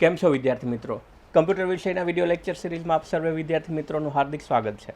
કેમ છો વિદ્યાર્થી મિત્રો? કમ્પ્યુટર વિષયના વીડિયો લેક્ચર સિરીઝમાં આપ સર્વે વિદ્યાર્થી મિત્રોનું હાર્દિક સ્વાગત છે.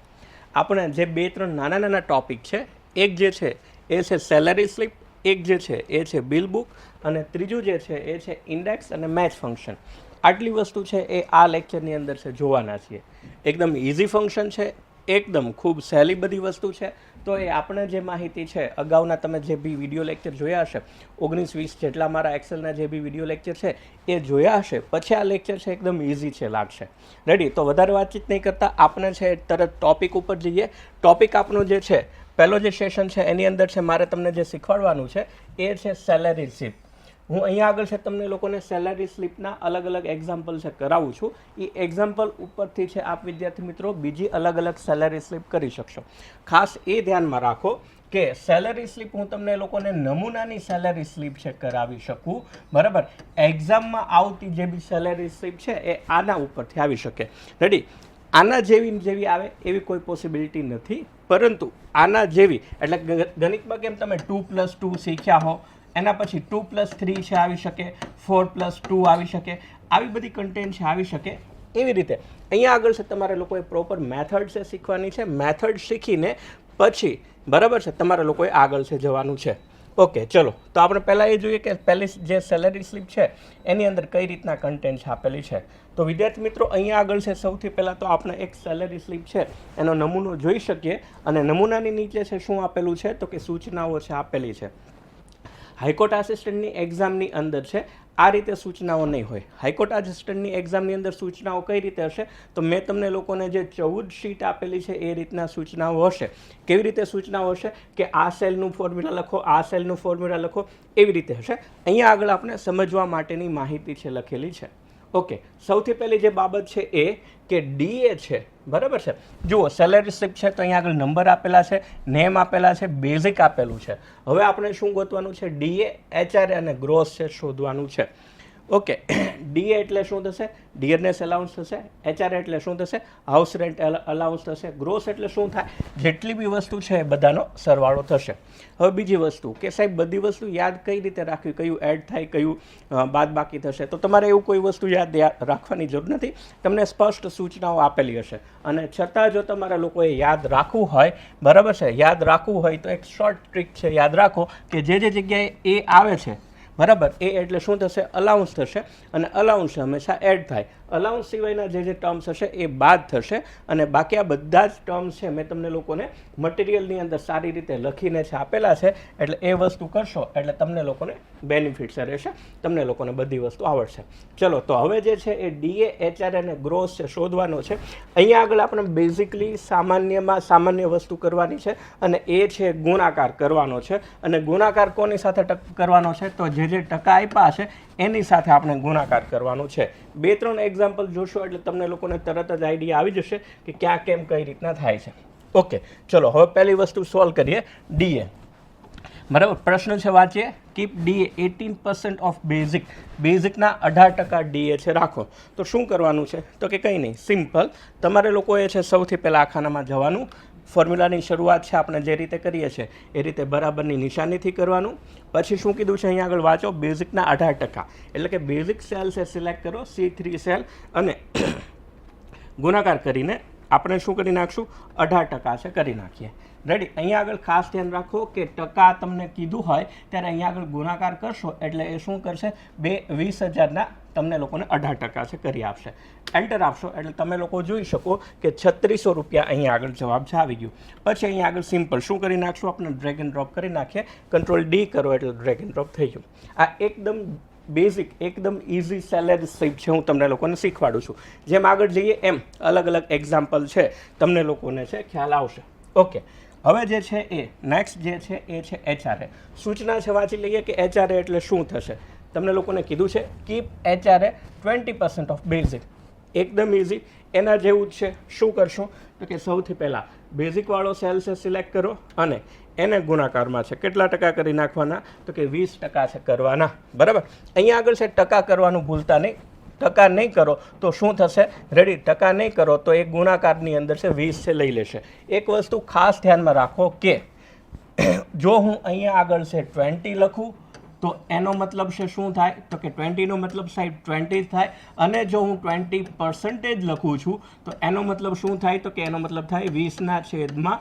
આપણે જે બે ત્રણ નાના નાના ટોપિક છે, એક જે છે એ છે સેલરી સ્લીપ એક જે છે એ છે બિલ બુક અને ત્રીજું જે છે એ છે ઇન્ડેક્સ અને મેચ ફંક્શન આટલી વસ્તુ છે એ આ લેક્ચરની અંદર છે જોવાના છીએ. એકદમ ઇઝી ફંક્શન છે, એકદમ ખૂબ સહેલી બધી વસ્તુ છે તો એ આપણે જે માહિતી છે, અગાઉના તમે જે બી વીડિયો લેક્ચર જોયા હશે, ઓગણીસ વીસ જેટલા મારા એક્સેલના જે બી વીડિયો લેક્ચર છે, એ જોયા હશે, પછી આ લેક્ચર છે એકદમ ઇઝી છે લાગશે. રેડી તો વધારે વાતચીત નહીં કરતા, આપણે છે તરત ટોપિક ઉપર જઈએ. ટોપિક આપણો જે છે, પહેલો જે સેશન છે, એની અંદર છે, મારે તમને જે શીખવાડવાનું છે, એ છે સેલેરી સ્લીપ હું અહીંયા આગળ છે તમને લોકોને સેલરી સ્લીપના અલગ અલગ એક્ઝામ્પલ છે કરાવું છું. એ એક્ઝામ્પલ ઉપરથી છે આપ વિદ્યાર્થી મિત્રો બીજી અલગ અલગ સેલરી સ્લીપ કરી શકશો. ખાસ એ ધ્યાનમાં રાખો કે સેલરી સ્લીપ હું તમને લોકોને નમૂનાની સેલરી સ્લીપ છે કરાવી શકું. બરાબર? એક્ઝામમાં આવતી જે બી સેલરી સ્લીપ છે એ આના ઉપરથી આવી શકે. રેડી આના જેવી જેવી આવે એવી કોઈ પોસિબિલિટી નથી. પરંતુ આના જેવી, એટલે ગણિતમાં કેમ તમે ટુ પ્લસ ટુ શીખ્યા હો એના પછી ટુ પ્લસ થ્રી છે, આવી શકે, ફોર પ્લસ ટુ આવી શકે, આવી બધી કન્ટેન્ટ છે, આવી શકે. એવી રીતે. અહીંયા આગળ છે, તમારે લોકોએ પ્રોપર મેથડ છે શીખવાની છે. મેથડ શીખીને પછી, બરાબર છે, તમારે લોકોએ આગળ છે, જવાનું છે. ઓકે, ચલો. તો આપણે પહેલાં એ જોઈએ કે પહેલી જે સેલેરી સ્લીપ છે, એની અંદર કઈ રીતના કન્ટેન્ટ આપેલી છે. તો વિદ્યાર્થી મિત્રો, અહીંયા આગળ છે, સૌથી પહેલાં તો આપણે એક સેલેરી સ્લીપ છે, એનો નમૂનો જોઈ શકીએ. અને નમૂનાની નીચે છે, શું આપેલું છે? તો કે સૂચનાઓ છે, આપેલી છે. હાઈકોર્ટ આસિસ્ટન્ટની એક્ઝામની અંદર છે. આ રીતે સૂચનાઓ નહીં હોય. હાઈકોર્ટ આસિસ્ટન્ટની એક્ઝામની અંદર સૂચનાઓ કઈ રીતે હશે? તો મેં તમને લોકોને જે ચૌદ શીટ આપેલી છે એ રીતના સૂચનાઓ હશે. કેવી રીતે સૂચનાઓ હશે? કે આ સેલનું ફોર્મ્યુલા લખો, આ સેલનું ફોર્મ્યુલા લખો, એવી રીતે હશે. અહીંયા આગળ આપણે સમજવા માટેની માહિતી છે લખેલી છે. ઓકે સૌથી પહેલી જે બાબત છે એ કે ડીએ છે, બરાબર છે? જુઓ સેલેરી સ્લીપ છે તો અહીંયા આગળ નંબર આપેલા છે નેમ આપેલા છે બેઝિક આપેલું છે. હવે આપણે શું ગોતવાનું છે? ડીએ એચઆર અને ગ્રોસ છે, શોધવાનું છે. ઓકે ડીએ એટલે શું થશે? ડિયરનેસ અલાઉન્સ થશે એચઆર એટલે શું થશે? હાઉસ રેન્ટ અલાઉન્સ થશે. ગ્રોસ એટલે શું થાય? જેટલી બી વસ્તુ છે એ બધાનો સરવાળો થશે. હવે બીજી વસ્તુ, કે સાહેબ, બધી વસ્તુ યાદ કઈ રીતે રાખવી? કયું એડ થાય, કયું બાદ બાકી થશે? તો તમારે એવું કોઈ વસ્તુ યાદ રાખવાની જરૂર નથી. તમને સ્પષ્ટ સૂચનાઓ આપેલી હશે. અને છતાં જો તમારા લોકોએ યાદ રાખવું હોય, બરાબર છે? યાદ રાખવું હોય તો એક શોર્ટ ટ્રીક છે. યાદ રાખો કે જે જે જગ્યાએ એ આવે છે બરાબર? એ એટલે શું થશે? અલાઉન્સ થશે. અને અલાઉન્સ હંમેશા એડ થાય. અલાઉન્સ સિવાયના જે જે ટર્મ્સ હશે એ બાદ થશે અને બાકી આ બધા જ ટર્મ્સ છે મેં તમને લોકોને મટીરિયલની અંદર સારી રીતે લખીને છે આપેલા છે એટલે એ વસ્તુ કરશો એટલે તમને લોકોને બેનિફિટ્સ રહેશે, તમને લોકોને બધી વસ્તુ આવડશે. ચલો, તો હવે જે છે એ ડીએ એચઆર અને ગ્રોસ છે શોધવાનો છે. અહીંયા આગળ આપણે બેઝિકલી સામાન્યમાં સામાન્ય વસ્તુ કરવાની છે અને એ છે ગુણાકાર કરવાનો છે. અને ગુણાકાર કોની સાથે કરવાનો છે? તો જે જે ટકા આપ્યા છે એની સાથે આપણે ગુણાકાર કરવાનો છે. બે ત્રણ એક્ઝામ્પલ જોશો એટલે તમને લોકોને તરત જ આઈડિયા આવી જશે કે ક્યાં કેમ કઈ રીતના થાય છે. ઓકે ચલો, હવે પહેલી વસ્તુ સોલ્વ કરીએ. ડીએ બરાબર, પ્રશ્ન છે વાંચીએ. Keep DA eighteen percent of basic બેઝિકના અઢાર ટકા ડીએ છે, રાખો. તો શું કરવાનું છે? તો કે કંઈ નહીં સિમ્પલ તમારે લોકોએ છે, સૌથી પહેલાં આ ખાનામાં જવાનું. ફોર્મ્યુલાની શરૂઆત છે આપણે જે રીતે કરીએ છીએ, એ રીતે બરાબરની નિશાનીથી કરવાનું. પછી શું કીધું છે અહીંયા આગળ વાંચો, બેઝિકના અઢાર ટકા. એટલે કે બેઝિક સેલ છે, સિલેક્ટ કરો, સી થ્રી સેલ અને ગુણાકાર કરીને આપણે શું કરી નાખશું? અઢાર ટકા છે, કરી નાખીએ. રેડી અહીંયા આગળ ખાસ ધ્યાન રાખો કે ટકા તમને કીધું હોય, ત્યારે અહીંયા આગળ ગુણાકાર કરશો એટલે એ શું કરશે? બે વીસ હજારના તમને લોકોને અઢાર ટકા છે, કરી આપશે. એન્ટર આપશો, એટલે તમે લોકો જોઈ શકો કે છત્રીસો રૂપિયા અહીં આગળ જવાબ છે, આવી ગયું. પછી અહીંયા આગળ સિમ્પલ શું કરી નાખશું? આપણે ડ્રેગ એન્ડ ડ્રોપ કરી નાખીએ. કંટ્રોલ ડી કરો એટલે ડ્રેગ એન્ડ ડ્રોપ થઈ ગયું. આ એકદમ બેઝિક એકદમ ઇઝી સેલેરી સ્લીપ છે, હું તમને લોકોને શીખવાડું છું. જેમ આગળ જઈએ એમ અલગ અલગ એક્ઝામ્પલ છે, તમને લોકોને છે, ખ્યાલ આવશે. ઓકે હવે જે છે એ નેક્સ્ટ જે છે એ છે એચઆરએ સૂચના છે, વાંચી લઈએ કે એચઆરએ એટલે શું થશે? તમને લોકોને કીધું છે keep HRA twenty percent of basic એકદમ ઇઝી એના જેવું જ છે. શું કરશું? તો કે સૌથી પહેલાં બેઝિકવાળો સેલ સિલેક્ટ કરો અને એને ગુણાકારમાં છે. કેટલા ટકા કરી નાખવાના? તો કે વીસ ટકા છે કરવાના. બરાબર? અહીંયા આગળ છે, ટકા કરવાનું ભૂલતા નહીં. ટકા નહીં કરો તો શું થશે? રેડી ટકા નહીં કરો તો એ ગુણાકારની અંદર છે, વીસ છે, લઈ લેશે. એક વસ્તુ ખાસ ધ્યાનમાં રાખો કે, જો હું અહીંયા આગળ છે ટ્વેન્ટી લખું તો એનો મતલબ છે શું થાય? તો કે ટ્વેન્ટીનો મતલબ સાહેબ ટ્વેન્ટી થાય. અને જો હું ટ્વેન્ટી પર્સન્ટેજ લખું છું, તો એનો મતલબ શું થાય? તો કે એનો મતલબ થાય વીસના છેદમાં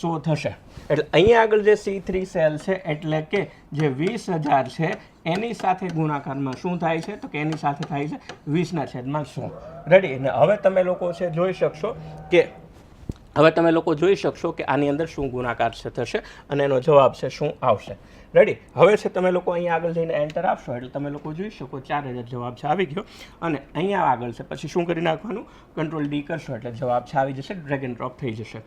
સો થશે. એટલે અહીંયા આગળ જે સી થ્રી સેલ છે, એટલે કે જે વીસ હજાર છે, એની સાથે ગુણાકારમાં શું થાય છે? તો કે એની સાથે થાય છે વીસના છેદમાં સો. રેડી અને હવે તમે લોકો છે જોઈ શકશો કે, હવે તમે લોકો જોઈ શકશો કે આની અંદર શું ગુણાકાર થશે અને એનો જવાબ છે શું આવશે. રેડી હવે છે તમે લોકો અહીંયા આગળ જઈને એન્ટર આપશો. એટલે તમે લોકો જોઈ શકો, ચાર હજાર જવાબ છે, આવી ગયો. અને અહીંયા આગળ છે, પછી શું કરી નાખવાનું? કંટ્રોલ ડી કરશો, એટલે જવાબ છે, આવી જશે ડ્રેગ એન્ડ ડ્રોપ થઈ જશે.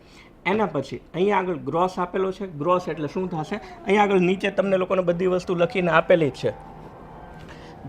એના પછી અહીંયા આગળ ગ્રોસ આપેલો છે. ગ્રોસ એટલે શું થશે? અહીંયા આગળ નીચે તમને લોકોને બધી વસ્તુ લખીને આપેલી છે.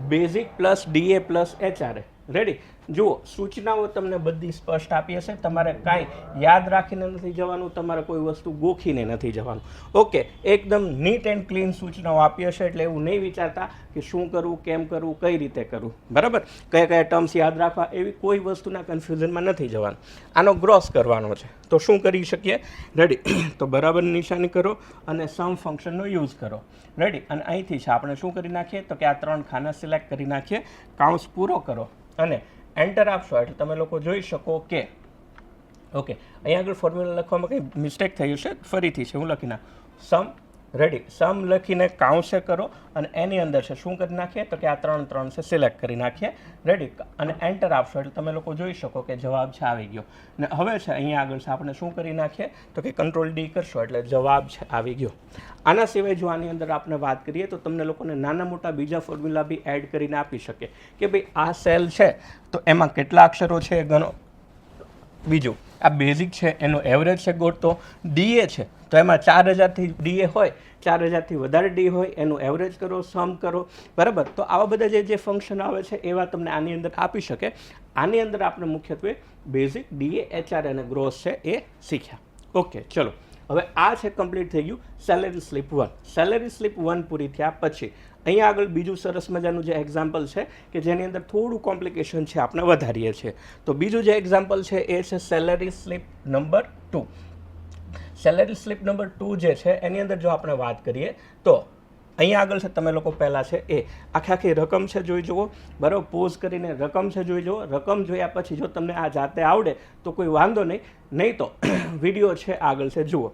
Basic plus DA plus HRA ready જુઓ, સૂચનાઓ તમને બધી સ્પષ્ટ આપી હશે. તમારે કાંઈ યાદ રાખીને નથી જવાનું, તમારે કોઈ વસ્તુ ગોખીને નથી જવાનું. ઓકે એકદમ નીટ એન્ડ ક્લીન સૂચનાઓ આપી હશે એટલે એવું નહીં વિચારતા કે શું કરવું, કેમ કરવું, કઈ રીતે કરવું. બરાબર? કયા કયા ટર્મ્સ યાદ રાખવા, એવી કોઈ વસ્તુના કન્ફ્યુઝનમાં નથી જવાનું. આનો ગ્રોસ કરવાનો છે. તો શું કરી શકીએ? રેડી તો બરાબર નિશાની કરો અને સમ ફંક્શનનો યુઝ કરો. રેડી અને અહીંથી છે આપણે શું કરી નાખીએ? તો કે આ ત્રણ ખાના સિલેક્ટ કરી નાખીએ. કાઉન્સ પૂરો કરો. અને એન્ટર આપશો એટલે તમે લોકો જોઈ શકો કે ઓકે અહીંયા આગળ ફોર્મ્યુલા લખવામાં કંઈ મિસ્ટેક થઈ હશે ફરીથી છે, હું લખી નાખ. સમ રેડી સમ લખીને કાઉન્સે કરો અને એની અંદર છે શું કરી નાખીએ? તો કે આ ત્રણ ત્રણ છે સિલેક્ટ કરી નાખીએ. રેડી અને એન્ટર આપશો એટલે તમે લોકો જોઈ શકો કે જવાબ છે, આવી ગયો. ને હવે છે, અહીંયા આગળ છે, આપણે શું કરી નાખીએ? તો કે કંટ્રોલ ડી કરશો એટલે જવાબ છે, આવી ગયો. આના સિવાય જો આની અંદર આપણે વાત કરીએ, તો તમને લોકોને નાના મોટા બીજા ફોર્મ્યુલા બી એડ કરીને આપી શકે કે ભાઈ આ સેલ છે, તો એમાં કેટલા અક્ષરો છે ગણો બીજું, આ બેઝિક છે, એનો એવરેજ છે ગોતતો ડીએ છે, તો એમાં ચાર હજારથી ડીએ હોય, ચાર હજારથી વધારે ડી હોય, એનું એવરેજ કરો સમ કરો, બરાબર? તો આવા બધા જે જે ફંક્શન આવે છે એવા તમને આની અંદર આપી શકે. આની અંદર આપણે મુખ્યત્વે બેઝિક ડીએ એચઆર અને ગ્રોસ છે, એ શીખ્યા. ઓકે ચલો. હવે આ છે કમ્પ્લીટ થઈ ગયું salary slip one salary slip one પૂરી થયા પછી અહીંયા આગળ બીજું સરસ મજાનું જે એક્ઝામ્પલ છે કે જેની અંદર થોડું કોમ્પ્લિકેશન છે, આપણે વધારીએ છીએ. તો બીજું જે એક્ઝામ્પલ છે એ છે salary slip number two salary slip number two જે છે, એની અંદર જો આપણે વાત કરીએ, તો અહીંયા આગળ છે, તમે લોકો પહેલાં છે, એ આખી આખી રકમ છે જોઈ જુઓ. બરાબર પોઝ કરીને રકમ છે જોઈ જુઓ. રકમ જોયા પછી જો તમને આ જાતે આવડે, તો કોઈ વાંધો નહીં. નહીં તો વીડિયો છે આગળ છે, જુઓ.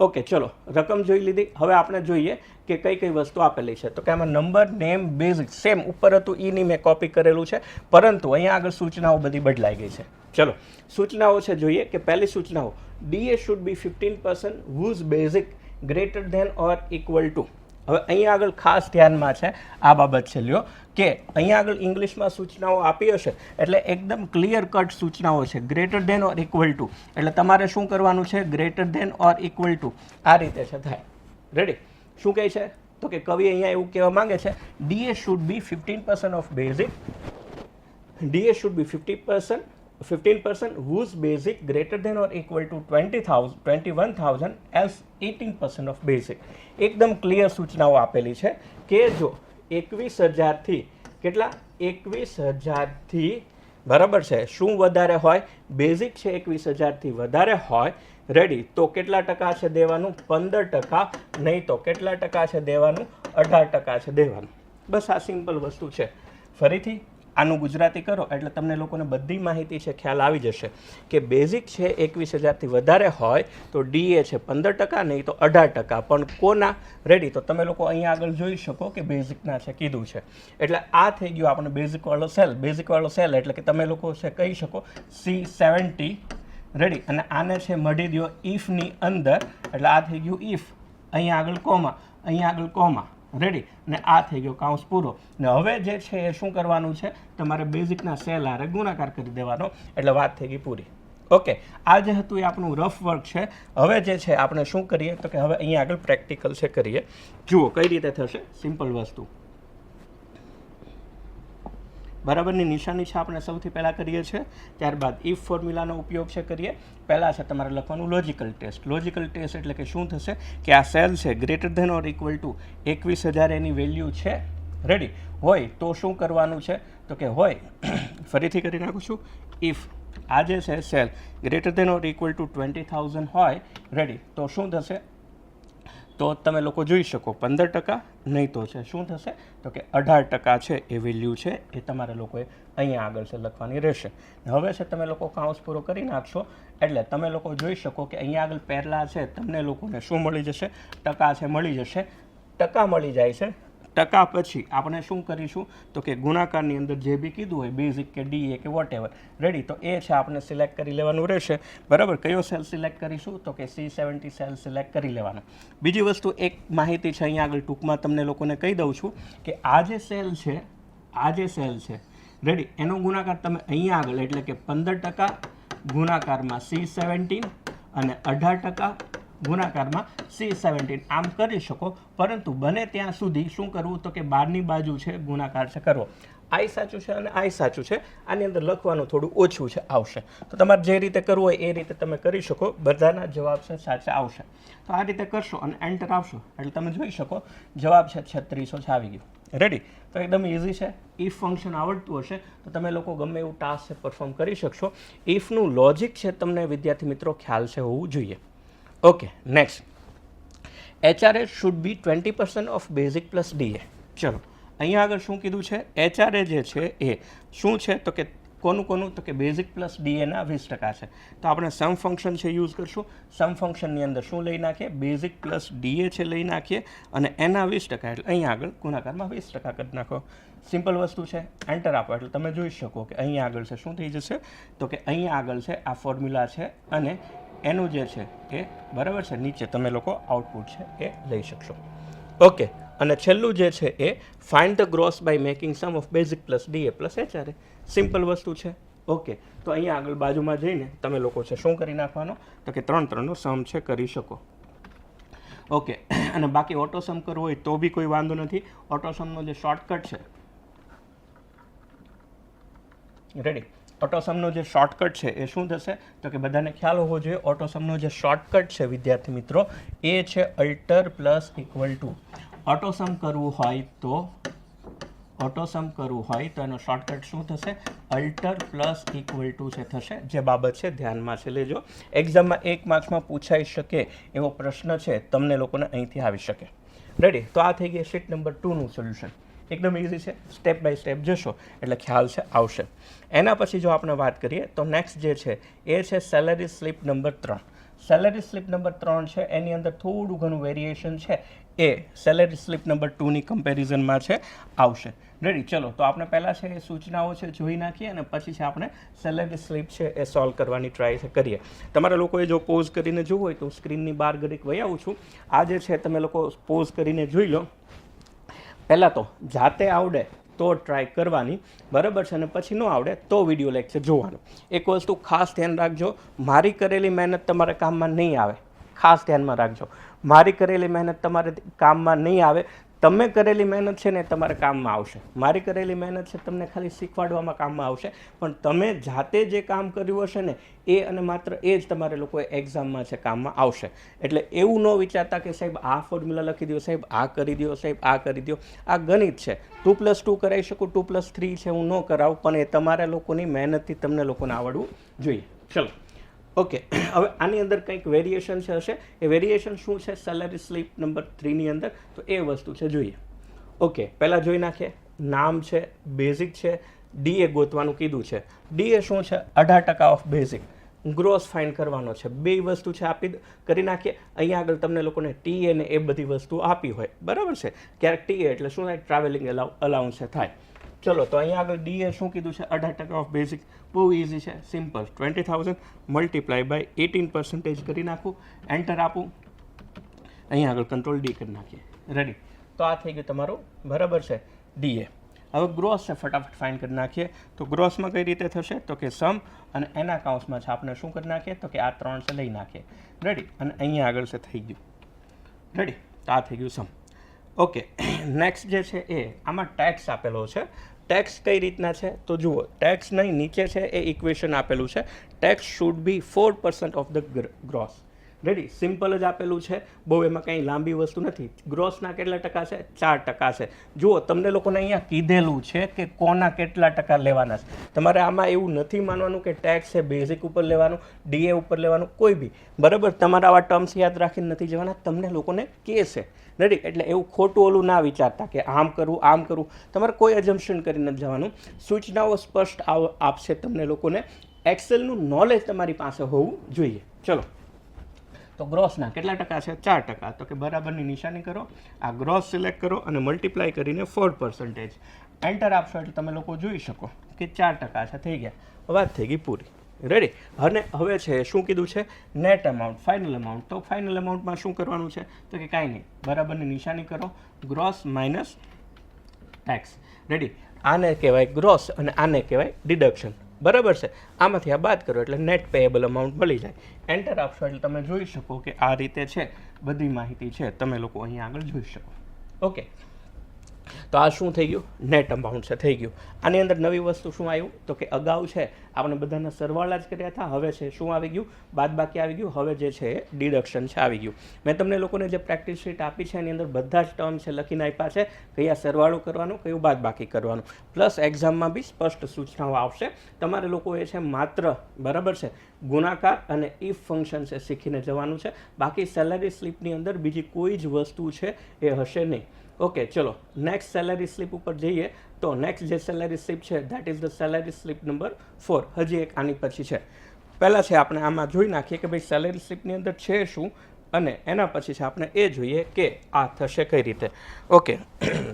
ઓકે, ચલો, રકમ જોઈ લીધી. હવે આપણે જોઈએ કે કઈ કઈ વસ્તુ આપેલી છે. તો કે આમાં નંબર નેમ બેઝિક સેમ ઉપર હતું ઈની મેં કોપી કરેલું છે. પરંતુ અહીંયા આગળ સૂચનાઓ બધી બદલાઈ ગઈ છે. ચલો, સૂચનાઓ છે જોઈએ કે પહેલી સૂચનાઓ DA should be fifteen percent whose basic greater than or equal to હવે અહીંયા આગળ ખાસ ધ્યાનમાં છે આ બાબત છે લ્યો, કે અહીંયા આગળ ઇંગ્લિશમાં સૂચનાઓ આપી હશે, એટલે એકદમ ક્લિયર કટ સૂચનાઓ છે greater than or equal to એટલે તમારે શું કરવાનું છે? Greater than or equal to આ રીતે છે, થાય. રેડી શું કહે છે? તો કે કવિ અહીંયા એવું કહેવા માંગે છે DA should be fifteen percent of basic DA should be fifty percent fifteen percent whose basic greater than or equal to twenty thousand twenty one thousand as eighteen percent of basic એકદમ clear સૂચનાઓ આપેલી છે કે જો એકવીસ હજારથી, કેટલા? એકવીસ હજારથી, બરાબર છે? શું વધારે હોય? બેઝિક છે એકવીસ હજારથી વધારે હોય રેડી તો કેટલા ટકા છે દેવાનું? પંદર ટકા, નહીં તો કેટલા ટકા છે દેવાનું? અઢાર ટકા છે દેવાનું. બસ આ સિમ્પલ વસ્તુ છે. ફરીથી આનું ગુજરાતી કરો એટલે તમને લોકોને બધી માહિતી છે, ખ્યાલ આવી જશે કે બેઝિક છે એકવીસ હજારથી વધારે હોય તો ડીએ છે પંદર ટકા, નહીં તો અઢાર ટકા. પણ કોના? રેડી તો તમે લોકો અહીંયા આગળ જોઈ શકો કે બેઝિકના છે, કીધું છે. એટલે આ થઈ ગયું આપણે બેઝિકવાળો સેલ બેઝિકવાળો સેલ એટલે કે તમે લોકો છે કહી શકો સી સેવન્ટી રેડી અને આને છે મળી દો ઇફની અંદર. એટલે આ થઈ ગયું ઇફ અહીંયા આગળ કોમા. અહીંયા આગળ કોમા. રેડી ને આ થઈ ગયો કાઉન્સ પૂરો. ને હવે જે છે એ શું કરવાનું છે? તમારે બેઝિકના સેલ આરે ગુણાકાર કરી દેવાનો. એટલે વાત થઈ ગઈ પૂરી. ઓકે આ જે હતું એ આપણું રફ વર્ક છે. હવે જે છે, આપણે શું કરીએ? તો કે હવે અહીંયા આગળ પ્રેક્ટિકલ છે, કરીએ. જુઓ, કઈ રીતે થશે? સિમ્પલ વસ્તુ. બરાબરની નિશાની છે આપણે સૌથી પહેલાં કરીએ છીએ. ત્યારબાદ ઇફ ફોર્મ્યુલાનો ઉપયોગ છે કરીએ. પહેલાં છે તમારે લખવાનું લોજિકલ ટેસ્ટ લોજિકલ ટેસ્ટ એટલે કે શું થશે? કે આ સેલ છે greater than or equal to એકવીસ હજાર એની વેલ્યુ છે. રેડી હોય તો શું કરવાનું છે? તો કે હોય, ફરીથી કરી નાખું છું. ઇફ આ જે છે cell greater than or equal to twenty thousand હોય રેડી તો શું થશે? તો તમે લોકો જોઈ શકો, પંદર ટકા નહીં તો છે. શું થશે? તો કે અઢાર ટકા છે એ વેલ્યુ છે, એ તમારે લોકોએ અહીંયા આગળ છે લખવાની રહેશે. હવે છે તમે લોકો કાઉન્સ પૂરો કરી નાખશો, એટલે તમે લોકો જોઈ શકો કે અહીંયા આગળ પહેલાં છે, તમને લોકોને શું મળી જશે? ટકા છે મળી જશે. ટકા મળી જાય છે ટકા પછી આપણે શું કરીશું? તો કે ગુણાકારની અંદર જે બી કીધું હોય બેઝિક કે ડીએ કે વોટ એવર રેડી તો એ છે આપણે સિલેક્ટ કરી લેવાનું રહેશે. બરાબર? કયો સેલ સિલેક્ટ કરીશું? તો કે સી સેવન્ટી સેલ સિલેક્ટ કરી લેવાનો. બીજી વસ્તુ, એક માહિતી છે અહીંયા આગળ ટૂંકમાં તમને લોકોને કહી દઉં છું કે આ જે સેલ છે, આ જે સેલ છે રેડી એનો ગુણાકાર તમે અહીંયા આગળ, એટલે કે પંદર ટકા ગુણાકારમાં સી સેવન્ટીન અને અઢાર ટકા ગુણાકારમાં સી સેવન્ટીન આમ કરી શકો, પરંતુ બને ત્યાં સુધી શું કરવું? તો કે બારની બાજુ છે, ગુણાકાર છે, કરવો. આઈ સાચું છે અને આઈ સાચું છે. આની અંદર લખવાનું થોડું ઓછું છે, આવશે. તો તમારે જે રીતે કરવું હોય એ રીતે તમે કરી શકો. બધાના જવાબ છે, સાચા આવશે. તો આ રીતે કરશો અને એન્ટર આવશો. એટલે તમે જોઈ શકો, જવાબ છે છત્રીસો છે આવી ગયું. રેડી તો એકદમ ઇઝી છે. ઇફ ફંક્શન આવડતું હશે, તો તમે લોકો ગમે એવું ટાસ્ક છે પરફોર્મ કરી શકશો. ઇફનું લોજિક છે, તમને વિદ્યાર્થી મિત્રો ખ્યાલ છે હોવું જોઈએ. Okay next HRA should be twenty percent of basic plus DA ચલો, અહીંયા આગળ શું કીધું છે? એચઆરએ જે છે એ શું છે? તો કે કોનું કોનું? તો કે બેઝિક પ્લસ ડીએના વીસ ટકા છે. તો આપણે સમ ફંક્શન છે યુઝ કરશું. સમ ફંક્શનની અંદર શું લઈ નાખીએ? બેઝિક પ્લસ ડીએ છે લઈ નાખીએ અને એના વીસ ટકા, એટલે અહીંયા આગળ ગુણાકારમાં વીસ ટકા કરી નાખો. સિમ્પલ વસ્તુ છે એન્ટર આપો. એટલે તમે જોઈ શકો કે અહીંયા આગળ છે, શું થઈ જશે? તો કે અહીંયા આગળ છે, આ ફોર્મ્યુલા છે અને એનું જે છે એ બરાબર છે, નીચે તમે લોકો આઉટપુટ છે એ લઈ શકશો. ઓકે અને છેલ્લું જે છે એ find the gross by making sum of basic plus DA plus HRA simple વસ્તુ છે. ઓકે તો અહીંયા આગળ બાજુમાં જઈને તમે લોકો છે શું કરી નાખવાનો? તો કે ત્રણ ત્રણનો સમ છે કરી શકો. ઓકે અને બાકી ઓટો સમ કરવો હોય તો બી કોઈ વાંધો નથી. ઓટો સમનો જે શોર્ટકટ છે. રેડી ઓટોસમનો જે શોર્ટકટ છે એ શું થશે? તો કે બધાને ખ્યાલ હોવો જોઈએ, ઓટોસમનો જે શોર્ટકટ છે, વિદ્યાર્થી મિત્રો, એ છે alter plus equal to. Autosum કરવું હોય તો, ઓટોસમ કરવું હોય તો એનો શોર્ટકટ શું થશે? અલ્ટર પ્લસ ઇક્વલ ટુ છે થશે, જે બાબત છે, ધ્યાનમાં છે, લેજો. એક્ઝામમાં એક માર્ક્સમાં પૂછાઈ શકે એવો પ્રશ્ન છે, તમને લોકોને અહીંથી આવી શકે. રેડી તો આ થઈ ગઈ શીટ નંબર ટુનું સોલ્યુશન એકદમ ઇઝી છે. સ્ટેપ બાય સ્ટેપ જશો, એટલે ખ્યાલ છે, આવશે. એના પછી જો આપણે વાત કરીએ, તો નેક્સ્ટ જે છે, એ છે સેલરી સ્લીપ નંબર ત્રણ. સેલરી સ્લીપ નંબર ત્રણ છે, એની અંદર થોડું ઘણું વેરિએશન છે. એ સેલરી સ્લીપ નંબર ટુની કમ્પેરિઝનમાં છે, આવશે. રેડી ચલો, તો આપણે પહેલાં છે એ સૂચનાઓ છે જોઈ નાખીએ અને પછી છે આપણે સેલરી સ્લીપ છે એ સોલ્વ કરવાની ટ્રાય કરીએ. તમારા લોકોએ જો પોઝ કરીને જોવું હોય તો સ્ક્રીનની બહાર ઘડીક વહી આવું છું. આ જે છે, તમે લોકો પોઝ કરીને જોઈ લો. પહેલાં તો જાતે આવડે તો ટ્રાય કરવાની, બરાબર છે? અને પછી ન આવડે તો વીડિયો લેક્ચર જોવાનું. એક વસ્તુ ખાસ ધ્યાન રાખજો, મારી કરેલી મહેનત તમારા કામમાં નહીં આવે. ખાસ ધ્યાનમાં રાખજો. મારી કરેલી મહેનત તમારે કામમાં નહીં આવે તમે કરેલી મહેનત છે ને તમારા કામમાં આવશે. મારી કરેલી મહેનત છે તમને ખાલી શીખવાડવામાં કામમાં આવશે. પણ તમે જાતે જે કામ કર્યું હશે ને, એ અને માત્ર એ જ તમારે લોકોએ એક્ઝામમાં છે કામમાં આવશે. એટલે એવું ન વિચારતા કે સાહેબ, આ ફોર્મ્યુલા લખી દો સાહેબ, આ કરી દો સાહેબ, આ કરી દો આ ગણિત છે. ટુ પ્લસ ટુ કરાવી શકું, ટુ પ્લસ થ્રી છે, હું ન કરાવું, પણ એ તમારા લોકોની મહેનતથી તમને લોકોને આવડવું જોઈએ. ચલો. ઓકે હવે આની અંદર કંઈક વેરિએશન છે હશે. એ વેરિએશન શું છે? સેલરી સ્લીપ નંબર થ્રીની અંદર. તો એ વસ્તુ છે, જોઈએ. ઓકે પહેલાં જોઈ નાખીએ. નામ છે બેઝિક છે. ડીએ ગોતવાનું કીધું છે. ડીએ શું છે? અઢાર ટકા ઓફ બેઝિક ગ્રોસ ફાઇન કરવાનો છે. બે વસ્તુ છે આપી કરી નાખીએ. અહીંયા આગળ તમને લોકોને ટીએ ને એ બધી વસ્તુ આપી હોય. બરાબર છે? ક્યારેક ટીએ એટલે શું થાય? ટ્રાવેલિંગ અલાઉ અલાઉન્સ થાય. ચલો, તો અહીંયા આગળ ડીએ શું કીધું છે? અઢાર ટકા ઓફ બેઝિક બહુ ઇઝી છે. Simple twenty thousand multiply by eighteen percentage કરી નાખું. એન્ટર આપું. અહીંયા આગળ કંટ્રોલ ડી કરી નાખીએ. રેડી તો આ થઈ ગયું તમારું. બરાબર છે? ડીએ હવે ગ્રોસ છે, ફટાફટ ફાઇન કરી નાખીએ. તો ગ્રોસમાં કઈ રીતે થશે? તો કે સમ અને એના કાઉન્સમાં છે, આપણે શું કરી નાખીએ? તો કે આ ત્રણ છે, લઈ નાખીએ. રેડી અને અહીંયા આગળ છે, થઈ ગયું. રેડી તો આ થઈ ગયું સમ ઓકે નેક્સ્ટ જે છે એ, આમાં ટેક્સ આપેલો છે. ટેક્સ કઈ રીતના છે? તો જુઓ, ટેક્સ નહીં, નીચે છે એ ઇક્વેશન આપેલું છે. Tax should be four percent of the gross ready simple જ આપેલું છે. બહુ એમાં કંઈ લાંબી વસ્તુ નથી. ગ્રોસના કેટલા ટકા છે? ચાર ટકા છે. જુઓ, તમને લોકોને અહીંયા કીધેલું છે કે કોના કેટલા ટકા લેવાના છે. તમારે આમાં એવું નથી માનવાનું કે ટેક્સ છે બેઝિક ઉપર લેવાનું ડીએ ઉપર લેવાનું, કોઈ બી. બરાબર? તમારા આવા ટર્મ્સ યાદ રાખીને નથી જવાના. તમને લોકોને કે છે. રેડી એટલે એવું ખોટું ઓલું ના વિચારતા કે આમ કરવું આમ કરવું તમારે કોઈ અજમ્પશન કરી નથી જવાનું. સૂચનાઓ સ્પષ્ટ આપશે તમને લોકોને. એક્સેલનું નોલેજ તમારી પાસે હોવું જોઈએ. ચલો. તો ગ્રોસના કેટલા ટકા છે? ચાર ટકા. તો કે બરાબરની નિશાની કરો. આ ગ્રોસ સિલેક્ટ કરો અને મલ્ટીપ્લાય કરીને ફોર પર્સન્ટેજ એન્ટર આપશો એટલે તમે લોકો જોઈ શકો કે ચાર ટકા છે. થઈ ગયા. વાત થઈ ગઈ પૂરી. રેડી અને હવે છે, શું કીધું છે? નેટ અમાઉન્ટ ફાઇનલ અમાઉન્ટ તો ફાઇનલ અમાઉન્ટમાં શું કરવાનું છે? તો કે કાંઈ નહીં, બરાબરની નિશાની કરો. ગ્રોસ માઇનસ ટેક્સ રેડી આને કહેવાય ગ્રોસ અને આને કહેવાય ડિડક્શન બરાબર છે? આમાંથી આ બાદ કરો એટલે નેટ પેએબલ અમાઉન્ટ મળી જાય. એન્ટર આપશો એટલે તમે જોઈ શકો કે આ રીતે છે. બધી માહિતી છે, તમે લોકો અહીંયા આગળ જોઈ શકો. ઓકે તો આ શું થઈ ગયું? નેટ અમાઉન્ટ છે, થઈ ગયું. આની અંદર નવી વસ્તુ શું આવ્યું? તો કે અગાઉ છે, આપણે બધાના સરવાળા જ કર્યા હતા, હવે છે, શું આવી ગયું? બાદ બાકી આવી ગયું, હવે જે છે ડિડક્શન છે, આવી ગયું. મેં તમને લોકોને જે પ્રેક્ટિસ શીટ આપી છે, એની અંદર બધા જ ટર્મ છે, લખીને આપ્યા છે, કયા સરવાળો કરવાનું, કયું બાદ બાકી કરવાનું. પ્લસ એક્ઝામમાં બી સ્પષ્ટ સૂચનાઓ આવશે. તમારે લોકોએ છે, માત્ર, બરાબર છે, ગુણાકાર અને ઇફ ફંક્શન છે, શીખીને જવાનું છે. બાકી સેલરી સ્લીપની અંદર બીજી કોઈ જ વસ્તુ છે, એ હશે નહીં. ઓકે ચલો. નેક્સ્ટ સેલેરી સ્લીપ ઉપર જઈએ. તો નેક્સ્ટ જે સેલેરી સ્લીપ છે that is the salary slip number four હજી એક આની પછી છે. પહેલાં છે આપણે આમાં જોઈ નાખીએ કે ભાઈ સેલરી સ્લીપની અંદર છે શું? અને એના પછી છે આપણે એ જોઈએ કે આ થશે કઈ રીતે. ઓકે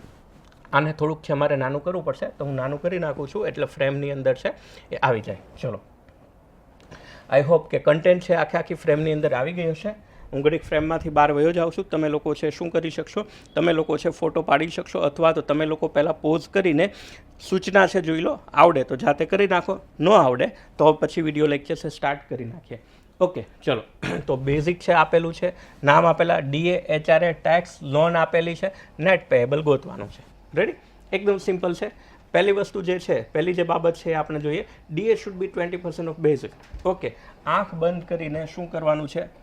આને થોડુંક છે મારે નાનું કરવું પડશે, તો હું નાનું કરી નાખું છું, એટલે ફ્રેમની અંદર છે એ આવી જાય. ચલો. આઈ હોપ કે કન્ટેન્ટ છે આખે આખી ફ્રેમની અંદર આવી ગઈ હશે. હું ઘડીક ફ્રેમમાંથી બહાર વયો જાઉં છું. તમે લોકો છે શું કરી શકશો? તમે લોકો છે ફોટો પાડી શકશો અથવા તો તમે લોકો પહેલાં પોઝ કરીને સૂચના છે જોઈ લો, આવડે તો જાતે કરી નાખો, ન આવડે તો પછી વીડિયો લેક્ચર છે સ્ટાર્ટ કરી નાખીએ. ઓકે ચલો. તો બેઝિક છે આપેલું છે. નામ આપેલા ડીએ એચઆરએ ટેક્સ, લોન આપેલી છે, નેટ પેએબલ ગોતવાનું છે. રેડી એકદમ સિમ્પલ છે. પહેલી વસ્તુ જે છે, પહેલી જે બાબત છે આપણે જોઈએ. DA should be twenty percent of basic okay આંખ બંધ કરીને શું કરવાનું છે?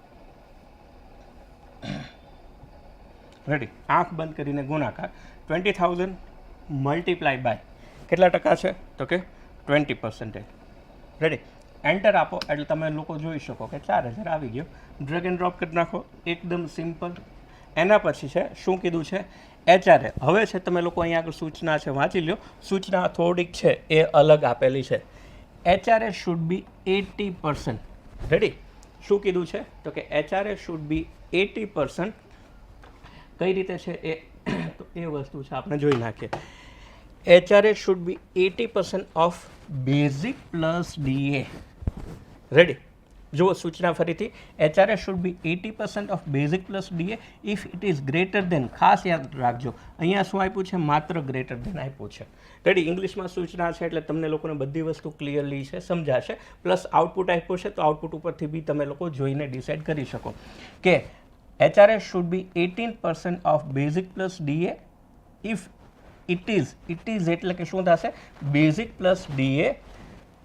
રેડી આંખ બંધ કરીને ગુણાકાર. ટ્વેન્ટી થાઉઝન્ડ મલ્ટીપ્લાય બાય કેટલા ટકા છે? તો કે ટ્વેન્ટી પર્સન્ટેજ રેડી એન્ટર આપો. એટલે તમે લોકો જોઈ શકો કે ચાર હજાર આવી ગયો. ડ્રેગ એન્ડ ડ્રોપ કરી નાખો. એકદમ સિમ્પલ એના પછી છે, શું કીધું છે? એચઆરએ હવે છે, તમે લોકો અહીંયા આગળ સૂચના છે, વાંચી લ્યો. સૂચના થોડીક છે, એ અલગ આપેલી છે. HRA should be eighty percent ready શું કીધું છે? તો કે HRA should be eighty percent કઈ રીતે છે એ તો એ વસ્તુ છે, આપણે જોઈ નાખીએ. HRA should be eighty percent of basic plus DA ready જુઓ સૂચના ફરીથી HRAs should be eighty percent of basic plus DA if it is greater than ખાસ યાદ રાખજો, અહીંયા શું આપ્યું છે? માત્ર ગ્રેટર દેન આપ્યું છે. રેડી ઇંગ્લિશમાં સૂચના છે એટલે તમને લોકોને બધી વસ્તુ ક્લિયરલી છે, સમજાશે. પ્લસ આઉટપુટ આપ્યું છે, તો આઉટપુટ ઉપરથી બી તમે લોકો જોઈને ડિસાઇડ કરી શકો. કે HRAs should be eighteen percent of basic plus DA if it is it is એટલે કે શું થશે? Basic plus DA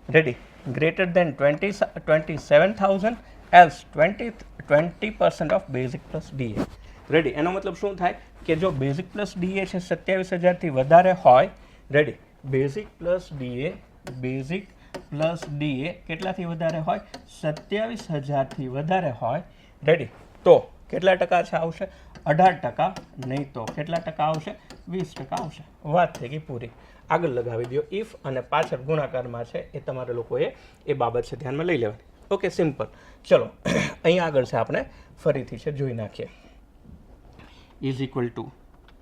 ready greater than twenty twenty seven thousand else twenty twenty percent of basic plus DA ready એનો મતલબ શું થાય? કે જો બેઝિક પ્લસ ડીએ છે, સત્યાવીસ હજારથી વધારે હોય ready basic plus DA basic plus DA કેટલાથી વધારે હોય? સત્યાવીસ હજારથી વધારે હોય રેડી તો કેટલા ટકા છે આવશે? અઢાર ટકા, નહીં તો કેટલા ટકા આવશે? વીસ ટકા આવશે. વાત થઈ ગઈ પૂરી. આગળ લગાવી દો. ઇફ અને પાછળ ગુણાકારમાં છે એ તમારે લોકોએ એ બાબત છે ધ્યાનમાં લઈ લેવાની. ઓકે સિમ્પલ ચલો અહીંયા આગળ છે આપણે, ફરીથી છે, જોઈ નાખીએ. Is equal to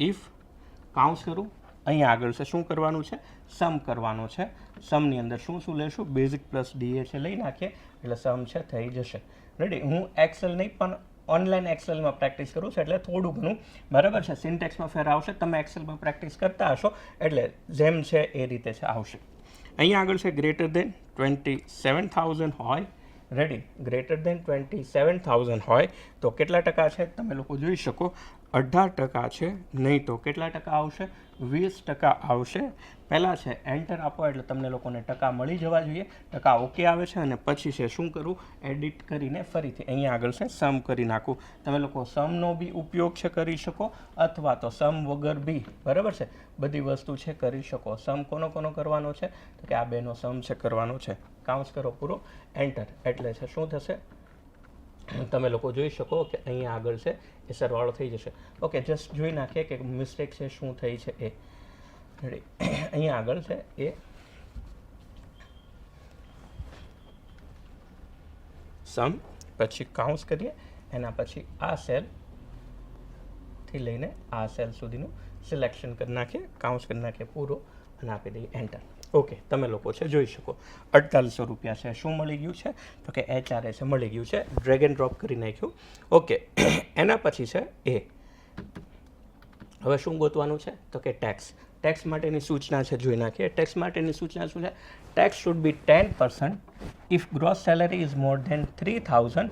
if counts કરું. અહીંયા આગળ છે, શું કરવાનું છે? સમ કરવાનો છે. સમની અંદર શું શું લેશું? બેઝિક પ્લસ ડીએ છે, લઈ નાખીએ. એટલે સમ છે, થઈ જશે. રેડી હું એક્સેલ નહીં, પણ ઓનલાઈન એક્સેલમાં પ્રેક્ટિસ કરું છું, એટલે થોડું ઘણું. બરાબર છે? સિન્ટેક્સમાં ફેર આવશે, તમે એક્સેલમાં પ્રેક્ટિસ કરતા હશો, એટલે જેમ છે એ રીતે છે, આવશે. અહીંયા આગળ છે greater than twenty seven thousand હોય. Ready greater than twenty seven thousand હોય, તો કેટલા ટકા છે? તમે લોકો જોઈ શકો. અઢાર ટકા છે, નહીં તો કેટલા ટકા આવશે? વીસ ટકા આવશે. પહેલાં છે એન્ટર આપો એટલે તમને લોકોને ટકા મળી જવા જોઈએ. ટકા ઓકે આવે છે અને પછી છે, શું કરું? એડિટ કરીને ફરીથી અહીંયા આગળ છે સમ કરી નાખું. તમે લોકો સમનો બી ઉપયોગ છે, કરી શકો અથવા તો સમ વગર બી. બરાબર છે? બધી વસ્તુ છે, કરી શકો. સમ કોનો કોનો કરવાનો છે? તો કે આ બેનો સમ છે, કરવાનો છે. કાઉન્સ કરો પૂરો. એન્ટર એટલે છે, શું થશે? તમે લોકો જોઈ શકો કે અહીંયા આગળ છે, એ સરવાળો થઈ જશે. ઓકે જસ્ટ જોઈ નાખીએ કે મિસ્ટેક છે, શું થઈ છે એ. અહીંયા આગળ છે, એ. સમ પછી કાઉન્સ કરીએ, એના પછી આ સેલથી લઈને આ સેલ સુધીનું સિલેક્શન કરી નાખીએ કાઉન્સ કરી નાખીએ પૂરો, અને આપી દઈએ એન્ટર ઓકે, તમે લોકો છે, જોઈ શકો. અડતાલીસો રૂપિયા છે, શું મળી ગયું છે? તો કે એચઆરએ છે, મળી ગયું છે. ડ્રેગ એન્ડ ડ્રોપ કરી નાખ્યું. ઓકે, એના પછી છે, એ. હવે શું ગોતવાનું છે? તો કે ટેક્સ ટેક્સ માટેની સૂચના છે, જોઈ નાખીએ. ટેક્સ માટેની સૂચના શું છે? Tax should be ten percent if gross salary is more than three thousand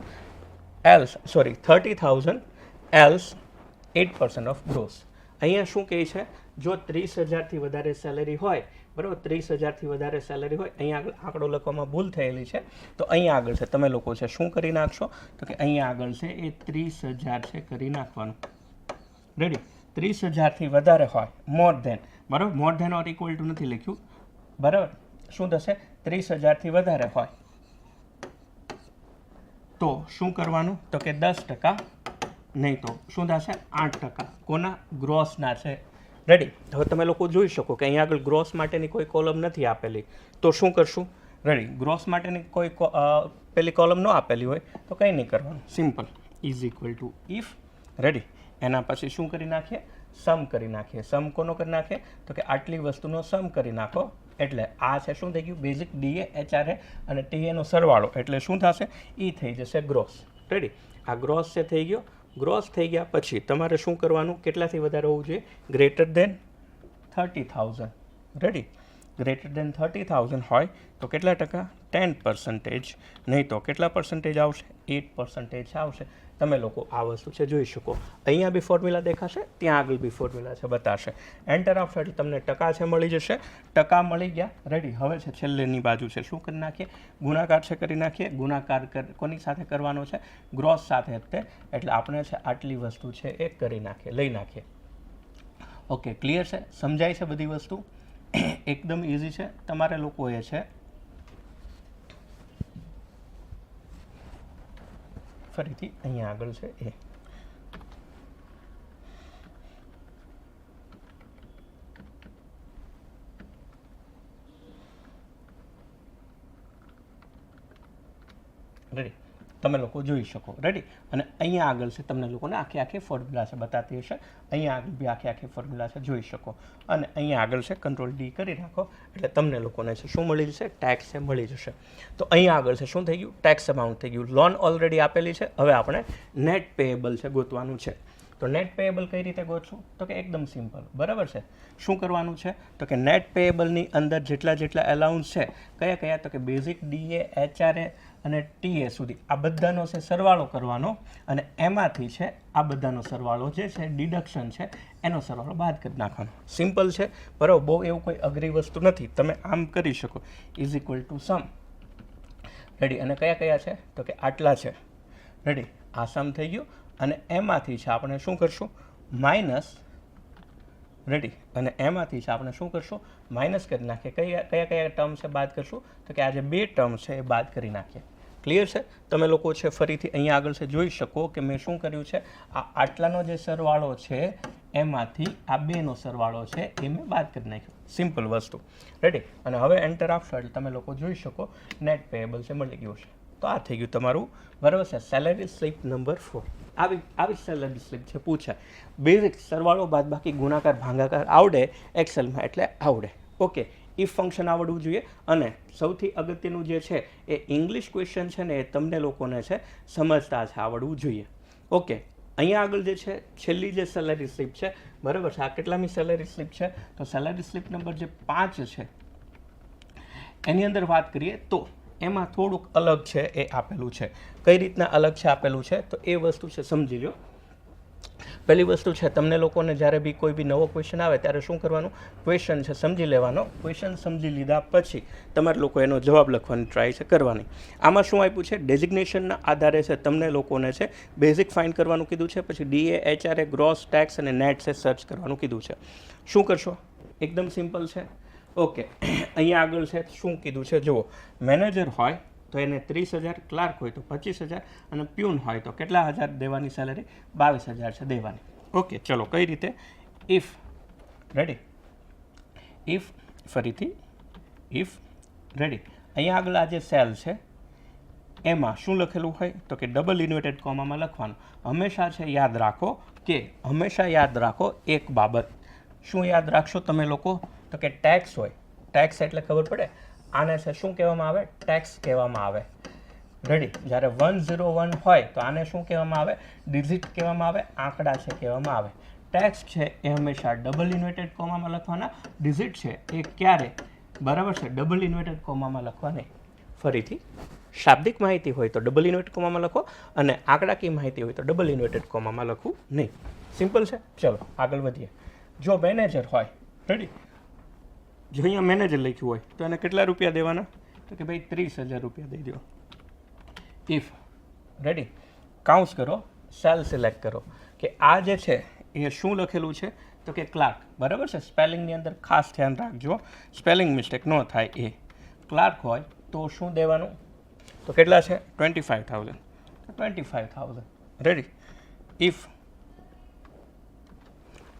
else sorry thirty thousand else eight percent of gross અહીંયા શું કહે છે? જો ત્રીસ હજારથી વધારે સેલેરી હોય બરાબર? ત્રીસ હજારથી વધારે સેલરી હોય. અહીંયા આગળ આંકડો લખવામાં ભૂલ થયેલી છે. તો અહીંયા આગળ છે. તમે લોકો છે, શું કરી નાખશો? તો કે અહીંયા આગળ છે, એ ત્રીસ હજાર છે કરી નાખવાનું. રેડી ત્રીસ હજારથી વધારે હોય મોર ધેન બરાબર? More than or equal to નથી લખ્યું. બરાબર? શું થશે? ત્રીસ હજારથી વધારે હોય. તો શું કરવાનું? તો કે દસ ટકા, નહીં તો શું થશે? આઠ ટકા. કોના? ગ્રોસના છે. રેડી હવે તમે લોકો જોઈ શકો કે અહીંયા આગળ ગ્રોસ માટેની કોઈ કોલમ નથી આપેલી. તો શું કરશું? રેડી ગ્રોસ માટેની કોઈ પેલી કોલમ ન આપેલી હોય તો કંઈ નહીં કરવાનું. Simple is equal to if ready એના પછી શું કરી નાખીએ? સમ કરી નાખીએ. સમ કોનો કરી નાખીએ? તો કે આટલી વસ્તુનો સમ કરી નાખો. એટલે આ છે શું થઈ ગયું? બેઝિક ડીએ એચઆરએ અને ટીએનો સરવાળો. એટલે શું થશે? એ થઈ જશે ગ્રોસ રેડી આ ગ્રોસ છે થઈ ગયો ગ્રોસ થઈ ગયા પછી તમારે શું કરવાનું? કેટલાથી વધારે હોવું જોઈએ? Greater than thirty thousand ready greater than thirty thousand હોય તો કેટલા ટકા? ટેન પર્સન્ટેજ નહીં તો કેટલા પર્સન્ટેજ આવશે? એટ પર્સન્ટેજ આવશે. તમે લોકો આ વસ્તુ છે, જોઈ શકો. અહીંયા બી ફોર્મ્યુલા દેખાશે, ત્યાં આગળ બી ફોર્મ્યુલા છે, બતાશે. એન્ટર આપશો એટલે તમને ટકા છે, મળી જશે. ટકા મળી ગયા. રેડી હવે છે, છેલ્લેની બાજુ છે. શું કરી નાખીએ? ગુણાકાર છે, કરી નાખીએ. ગુણાકાર કર- કોની સાથે કરવાનો છે? ગ્રોસ સાથે એટલે આપણે છે, આટલી વસ્તુ છે, એ કરી નાખીએ, લઈ નાખીએ. ઓકે ક્લિયર છે? સમજાય છે બધી વસ્તુ? એકદમ ઇઝી છે. તમારે લોકોએ છે ફરીથી અહીંયા આગળ છે એ. રેડી તમે લોકો જોઈ શકો. રેડી અને અહીંયા આગળ છે, તમને લોકોને આખી આખી ફોર્મ્યુલા છે બતાતી હશે. અહીંયા આગળ બી આખી આખી ફોર્મ્યુલા છે, જોઈ શકો. અને અહીંયા આગળ છે કંટ્રોલ ડી કરી રાખો એટલે તમને લોકોને છે, શું મળી જશે? ટેક્સ છે, મળી જશે. તો અહીંયા આગળ છે, શું થઈ ગયું? ટેક્સ અમાઉન્ટ થઈ ગયું. લોન ઓલરેડી આપેલી છે. હવે આપણે નેટ પેએબલ છે ગોતવાનું છે. તો નેટ પેએબલ કઈ રીતે ગોતશું? તો કે એકદમ સિમ્પલ બરાબર છે? શું કરવાનું છે? તો કે નેટ પેએબલની અંદર જેટલા જેટલા એલાઉન્સ છે, કયા કયા? તો કે બેઝિક ડીએ એચઆરએ અને ટીએ સુધી આ બધાનો છે સરવાળો કરવાનો અને એમાંથી છે આ બધાનો સરવાળો જે છે ડિડક્શન છે એનો સરવાળો બાદ કરી નાખવાનો. સિમ્પલ છે, બરાબર? બહુ એવું કોઈ અઘરી વસ્તુ નથી. તમે આમ કરી શકો. Is equal to sum ready અને કયા કયા છે? તો કે આટલા છે. રેડી આ સમ થઈ ગયું અને એમાંથી છે આપણે શું કરશું? માઇનસ રેડી અને એમાંથી છે આપણે શું કરશું? માઇનસ કરી નાખીએ. કયા કયા કયા ટર્મ છે બાદ કરશું? તો કે આ જે બે ટર્મ છે એ બાદ કરી નાખીએ. ક્લિયર છે? તમે લોકો છે ફરીથી અહીંયા આગળ છે જોઈ શકો કે મેં શું કર્યું છે? આ આટલાનો જે સરવાળો છે, એમાંથી આ બેનો સરવાળો છે એ મેં બાદ કરી નાખ્યો. સિમ્પલ વસ્તુ. રેડી અને હવે એન્ટર આપશો એટલે તમે લોકો જોઈ શકો. નેટ પેએબલ છે, મળી ગયું છે. તો આ થઈ ગયું તમારું. બરાબર છે? સેલેરી સ્લીપ નંબર ફોર આવી આવી સેલેરી સ્લીપ છે પૂછાય બેઝિક સરવાળો બાદ બાકી ગુણાકાર, ભાંગાકાર આવડે એક્સેલમાં એટલે આવડે. ઓકે ઇફ ફંક્શન આવડવું જોઈએ. અને સૌથી અગત્યનું જે છે, એ ઇંગ્લિશ ક્વેશ્ચન છે ને, એ તમને લોકોને છે, સમજતા છે આવડવું જોઈએ. ઓકે અહીંયા આગળ જે છે, છેલ્લી જે સેલેરી સ્લીપ છે, બરાબર છે? આ કેટલામી સેલેરી સ્લીપ છે? તો સેલેરી સ્લીપ નંબર જે પાંચ છે, એની અંદર વાત કરીએ તો એમાં થોડુંક અલગ છે એ આપેલું છે. કઈ રીતના અલગ છે આપેલું છે? તો એ વસ્તુ છે, સમજી લો પહેલી વસ્તુ છે, તમને લોકોને જ્યારે બી કોઈ બી નવો ક્વેશ્ચન આવે ત્યારે શું કરવાનું? ક્વેશ્ચન છે, સમજી લેવાનો. ક્વેશ્ચન સમજી લીધા પછી તમારે લોકો એનો જવાબ લખવાની ટ્રાય છે, કરવાની. આમાં શું આપ્યું છે? ડેઝિગ્નેશનના આધારે છે, તમને લોકોને છે બેઝિક ફાઇન કરવાનું કીધું છે, પછી ડીએ એચઆરએ ગ્રોસ ટેક્સ અને નેટ છે સર્ચ કરવાનું કીધું છે. શું કરશો? એકદમ સિમ્પલ છે. ઓકે. અહીંયા આગળ છે, શું કીધું છે? જુઓ, મેનેજર હોય તો એને ત્રીસ હજાર, ક્લાર્ક હોય તો પચીસ હજાર અને પ્યુન હોય તો કેટલા હજાર દેવાની સેલેરી બાવીસ હજાર છે દેવાની. ઓકે, ચલો, કઈ રીતે? ઇફ રેડી ઇફ ફરીથી ઇફ રેડી અહીંયા આગળ આ જે સેલ છે, એમાં શું લખેલું હોય? તો કે ડબલ ઇન્વર્ટેડ કોમામાં લખવાનું. હંમેશા છે, યાદ રાખો કે હંમેશા યાદ રાખો એક બાબત. શું યાદ રાખશો તમે લોકો? તો કે ટેક્સ હોય. ટેક્સ એટલે ખબર પડે? આને છે શું કહેવામાં આવે? ટેક્સ કહેવામાં આવે. રેડી જ્યારે વન ઝીરો વન હોય, તો આને શું કહેવામાં આવે? ડિઝિટ કહેવામાં આવે. આંકડા છે કહેવામાં આવે. ટેક્સ છે એ હંમેશા ડબલ ઇન્વેટેડ કોમામાં લખવાના. ડિઝિટ છે એ ક્યારે? બરાબર છે? ડબલ ઇન્વેટેડ કોમામાં લખવા નહીં ફરીથી, શાબ્દિક માહિતી હોય તો ડબલ ઇન્વર્ટેડ કોમામાં લખો અને આંકડાકીય માહિતી હોય તો ડબલ ઇન્વેટેડ કોમામાં લખવું નહીં. સિમ્પલ છે? ચલો, આગળ વધીએ. જો મેનેજર હોય રેડી જો અહીંયા મેનેજર લખ્યું હોય, તો એને કેટલા રૂપિયા દેવાના? તો કે ભાઈ ત્રીસ હજાર રૂપિયા દઈ દો ઇફ રેડી કાઉન્સ કરો સેલ સિલેક્ટ કરો. કે આ જે છે, એ શું લખેલું છે? તો કે ક્લાર્ક બરાબર છે? સ્પેલિંગની અંદર ખાસ ધ્યાન રાખજો. સ્પેલિંગ મિસ્ટેક ન થાય એ. ક્લાર્ક હોય, તો શું દેવાનું? તો કેટલા છે? Twenty five thousand twenty five thousand ready if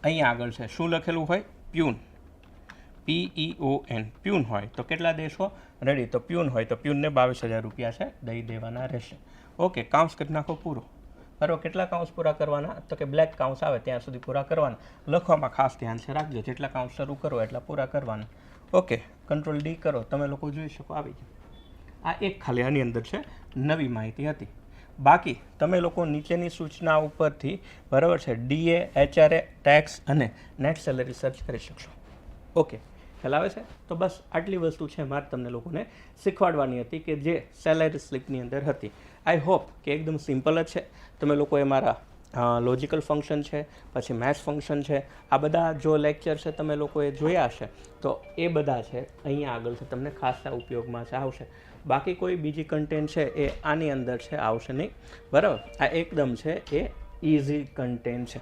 અહીં આગળ છે. શું લખેલું હોય? Peon P E O N peon હોય તો કેટલા દેશો? રેડી તો પ્યુન હોય તો પ્યુનને બાવીસ હજાર રૂપિયા છે દઈ દેવાના રહેશે. ઓકે કાઉન્સ કરી નાખો પૂરો. બરાબર, કેટલા કાઉન્સ પૂરા કરવાના? તો કે બ્લેક કાઉન્સ આવે ત્યાં સુધી પૂરા કરવાના. લખવામાં ખાસ ધ્યાન છે, રાખજો. જેટલા કાઉન્સ શરૂ કરો, એટલા પૂરા કરવાના. ઓકે કંટ્રોલ ડી કરો. તમે લોકો જોઈ શકો, આવી ગયું. આ એક ખાલી આની અંદર છે, નવી માહિતી હતી. બાકી, તમે લોકો નીચેની સૂચના ઉપરથી, બરાબર છે ડીએ એચઆરએ ટેક્સ અને નેટ સેલરી સર્ચ કરી શકશો. ઓકે આવે છે. તો બસ આટલી વસ્તુ છે મારે તમને લોકોને શીખવાડવાની હતી કે જે સેલેરી સ્લીપની અંદર હતી. આઈ હોપ કે એકદમ સિમ્પલ જ છે. તમે લોકોએ મારા લોજિકલ ફંક્શન છે, પછી મેથ્સ ફંક્શન છે, આ બધા જો લેક્ચર છે તમે લોકોએ જોયા હશે, તો એ બધા છે અહીંયા આગળ છે તમને ખાસા ઉપયોગમાં છે આવશે. બાકી કોઈ બીજી કન્ટેન્ટ છે એ આની અંદર છે, આવશે નહીં. બરાબર? આ એકદમ છે એ ઇઝી કન્ટેન્ટ છે.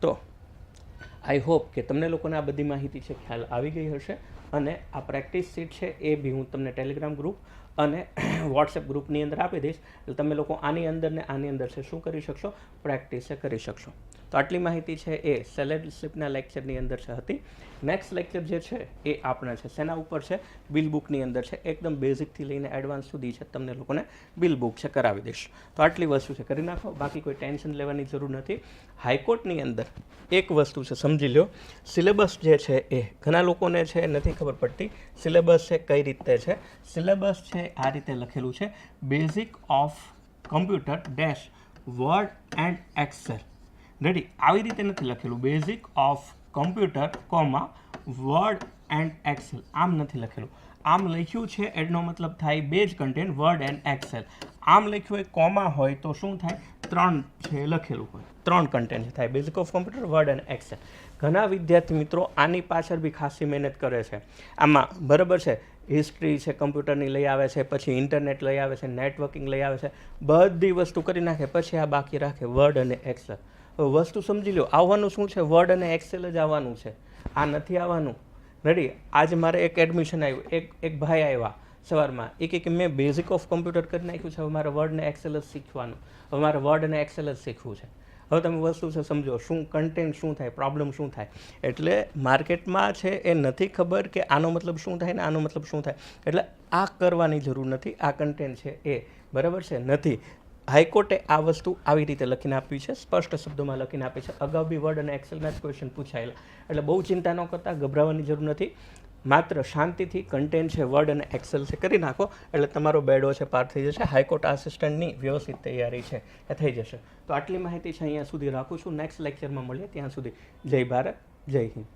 તો આઈ હોપ કે તમને લોકોને આ બધી માહિતી છે ખ્યાલ આવી ગઈ હશે. અને આ પ્રેક્ટિસ સીટ છે એ બી હું તમને ટેલિગ્રામ ગ્રુપ અને વોટ્સએપ ગ્રુપની અંદર આપી દઈશ. એટલે તમે લોકો આની અંદર ને આની અંદર છે શું કરી શકશો? પ્રેક્ટિસ કરી શકશો. તો આટલી માહિતી છે એ સેલેબશિપના લેક્ચરની અંદર છે હતી. નેક્સ્ટ લેક્ચર જે છે એ આપણે છે. શેના ઉપર છે. બિલ બુકની અંદર છે. એકદમ બેઝિકથી લઈને એડવાન્સ સુધી છે. તમને લોકોને બિલ બુક છે કરાવી દઈશ. તો આટલી વસ્તુ છે. કરી નાખો. બાકી કોઈ ટેન્શન લેવાની જરૂર નથી. હાઈકોર્ટની અંદર એક વસ્તુ છે. સમજી લો સિલેબસ જે છે એ ઘણા લોકોને છે નથી ખબર પડતી. સિલેબસ છે કઈ રીતે છે? સિલેબસ છે આ રીતે લખેલું છે. Basic of computer dash word and Excel ready આવી રીતે નથી લખેલું. Basic of computer comma word and Excel આમ નથી લખેલું. આમ લખ્યું છે એનો મતલબ થાય બે જ કન્ટેન્ટ વર્ડ એન્ડ એક્સેલ આમ લખ્યું હોય કોમા હોય તો શું થાય? ત્રણ છે લખેલું હોય. ત્રણ કન્ટેન્ટ થાય basic of computer word and Excel ઘણા વિદ્યાર્થી મિત્રો આની પાછળ બી ખાસી મહેનત કરે છે. આમાં બરાબર છે? હિસ્ટ્રી છે કમ્પ્યુટરની લઈ આવે છે, પછી ઇન્ટરનેટ લઈ આવે છે નેટવર્કિંગ લઈ આવે છે. બધી વસ્તુ કરી નાખે, પછી આ બાકી રાખે વર્ડ અને એક્સેલ વસ્તુ સમજી લો આવવાનું શું છે? વર્ડ અને એક્સેલ જ આવવાનું છે. આ નથી આવવાનું. રેડી આજે મારે એક એડમિશન આવ્યું. એક એક ભાઈ આવ્યા સવારમાં. એ કે મેં બેઝિક ઓફ કમ્પ્યુટર કરી નાખ્યું છે. હવે મારે વર્ડ ને એક્સેલ જ શીખવાનું. હવે મારે વર્ડ અને એક્સેલ જ શીખવું છે. હવે તમે વસ્તુ છે સમજો. શું કન્ટેન્ટ શું થાય? પ્રોબ્લેમ શું થાય? એટલે માર્કેટમાં છે એ નથી ખબર કે આનો મતલબ શું થાય ને આનો મતલબ શું થાય. એટલે આ કરવાની જરૂર નથી. આ કન્ટેન્ટ છે એ. બરાબર છે? નથી. હાઈકોર્ટે આ વસ્તુ આવી રીતે લખીને આપ્યું છે, સ્પષ્ટ શબ્દોમાં લખીને આપી છે. અગાઉ બી વર્ડ અને એક્સેલના જ ક્વેશ્ચન પૂછાયેલા. એટલે બહુ ચિંતા ન કરતા, ગભરાવાની જરૂર નથી. માત્ર શાંતિથી કન્ટેન્ટ છે વર્ડ અને એક્સેલ છે, કરી નાખો. એટલે તમારો બેડો છે, પાર થઈ જશે. હાઈકોર્ટ આસિસ્ટન્ટની વ્યવસ્થિત તૈયારી છે, એ થઈ જશે. તો આટલી માહિતી છે અહીંયા સુધી રાખું છું. નેક્સ્ટ લેક્ચરમાં મળીએ. ત્યાં સુધી જય ભારત, જય હિન્દ.